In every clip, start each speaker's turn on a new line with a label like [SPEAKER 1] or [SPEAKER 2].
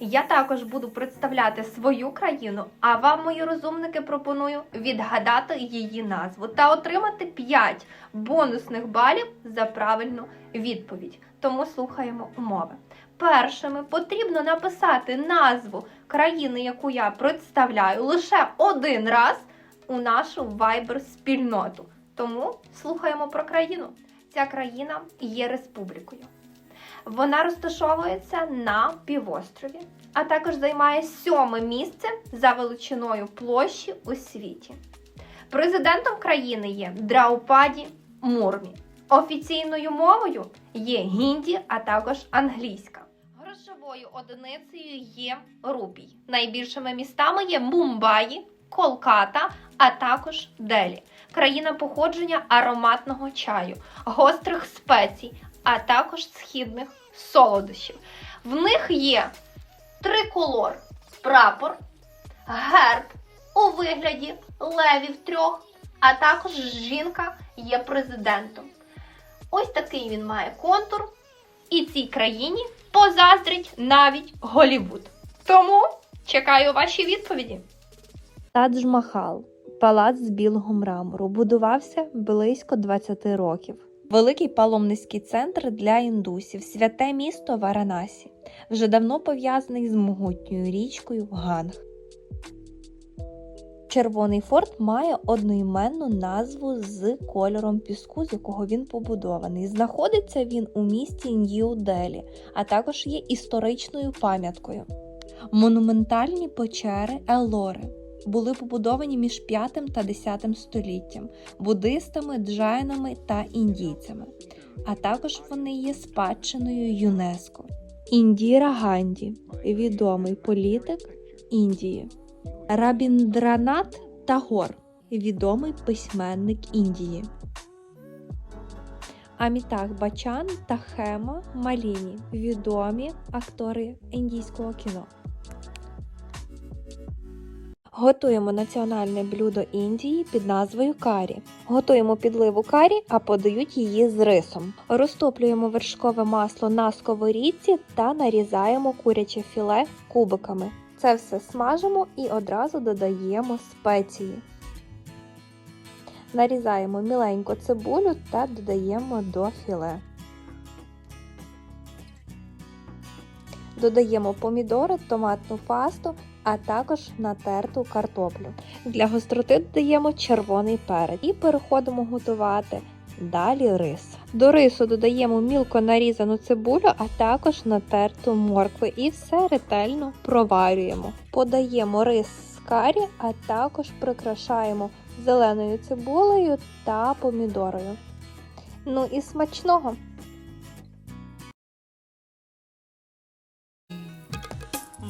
[SPEAKER 1] Я також буду представляти свою країну, а вам, мої розумники, пропоную відгадати її назву та отримати 5 бонусних балів за правильну відповідь. Тому слухаємо умови. Першими потрібно написати назву країни, яку я представляю, лише один раз у нашу Viber спільноту. Тому слухаємо про країну. Ця країна є республікою. Вона розташовується на півострові, а також займає сьоме місце за величиною площі у світі. Президентом країни є Драупаді Мурмі. Офіційною мовою є гінді, а також англійська. Грошовою одиницею є рупій. Найбільшими містами є Мумбаї, Колката, а також Делі. Країна походження ароматного чаю, гострих спецій, а також східних солодощів. В них є триколор, прапор, герб у вигляді левів трьох, а також жінка є президентом. Ось такий він має контур, і цій країні позаздрить навіть Голівуд. Тому чекаю ваші відповіді.
[SPEAKER 2] Тадж-Махал палац з білого мрамору будувався близько 20 років. Великий паломницький центр для індусів, святе місто Варанасі, вже давно пов'язаний з могутньою річкою Ганг. Червоний форт має одноіменну назву з кольором піску, з якого він побудований. Знаходиться він у місті Нью-Делі, а також є історичною пам'яткою. Монументальні печери Елори були побудовані між 5 та 10 століттям буддистами, джайнами та індійцями, а також вони є спадщиною ЮНЕСКО. Індіра Ганді відомий політик Індії. Рабіндранат Тагор відомий письменник Індії. Амітах Бачан та Хема Маліні відомі актори індійського кіно. Готуємо національне блюдо Індії під назвою карі. Готуємо підливу карі, а подають її з рисом. Розтоплюємо вершкове масло на сковорідці та нарізаємо куряче філе кубиками. Це все смажимо і одразу додаємо спеції. Нарізаємо міленько цибулю та додаємо до філе. Додаємо помідори, томатну пасту, а також натерту картоплю. Для гостроти додаємо червоний перець і переходимо готувати далі рис. До рису додаємо мілко нарізану цибулю, а також натерту моркву і все ретельно проварюємо. Подаємо рис з карі, а також прикрашаємо зеленою цибулею та помідорою. Ну і смачного!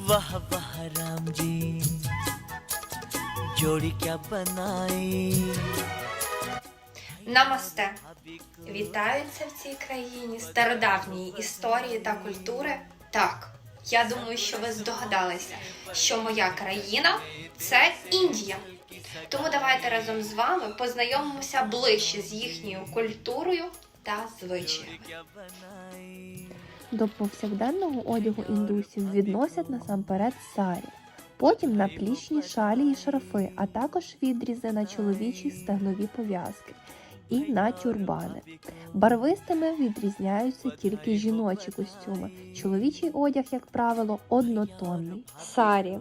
[SPEAKER 3] वाह वाह राम जी जोड़ी क्या बनाई
[SPEAKER 1] Намасте! Вітаються в цій країні стародавньої історії та культури. Так, я думаю, що ви здогадалися, що моя країна це Індія. Тому давайте разом з вами познайомимося ближче з їхньою культурою та звичаями.
[SPEAKER 2] До повсякденного одягу індусів відносять насамперед сарі, потім наплічні шалі і шарфи, а також відрізи на чоловічі стегнові пов'язки і на тюрбани. Барвистими відрізняються тільки жіночі костюми. Чоловічий одяг, як правило, однотонний. Сарі,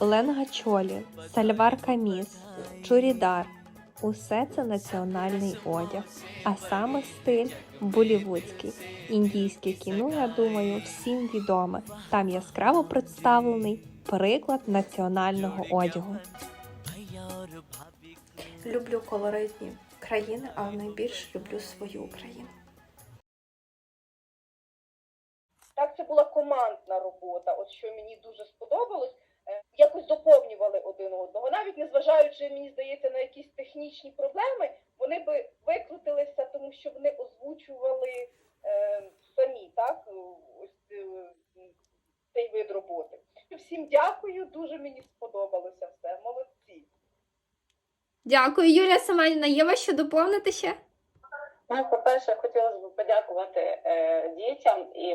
[SPEAKER 2] ленгачолі, сальвар каміс, чурідар. Усе це національний одяг, а саме стиль болівудський. Індійське кіно, я думаю, всім відоме. Там яскраво представлений приклад національного одягу.
[SPEAKER 1] Люблю колоритні країни, але найбільше люблю свою Україну.
[SPEAKER 4] Так, це була командна робота. От що мені дуже сподобалось якось доповнювали один одного. Навіть незважаючи, мені здається, на якісь технічні проблеми, вони би викрутилися, тому що вони озвучували е, самі, так, ось е, цей вид роботи. Всім дякую, дуже мені сподобалося все. Молодці.
[SPEAKER 1] Дякую, Юлія Семенівна. Є вас що доповнити ще?
[SPEAKER 5] Ну, по-перше, хотілося б подякувати е, дітям і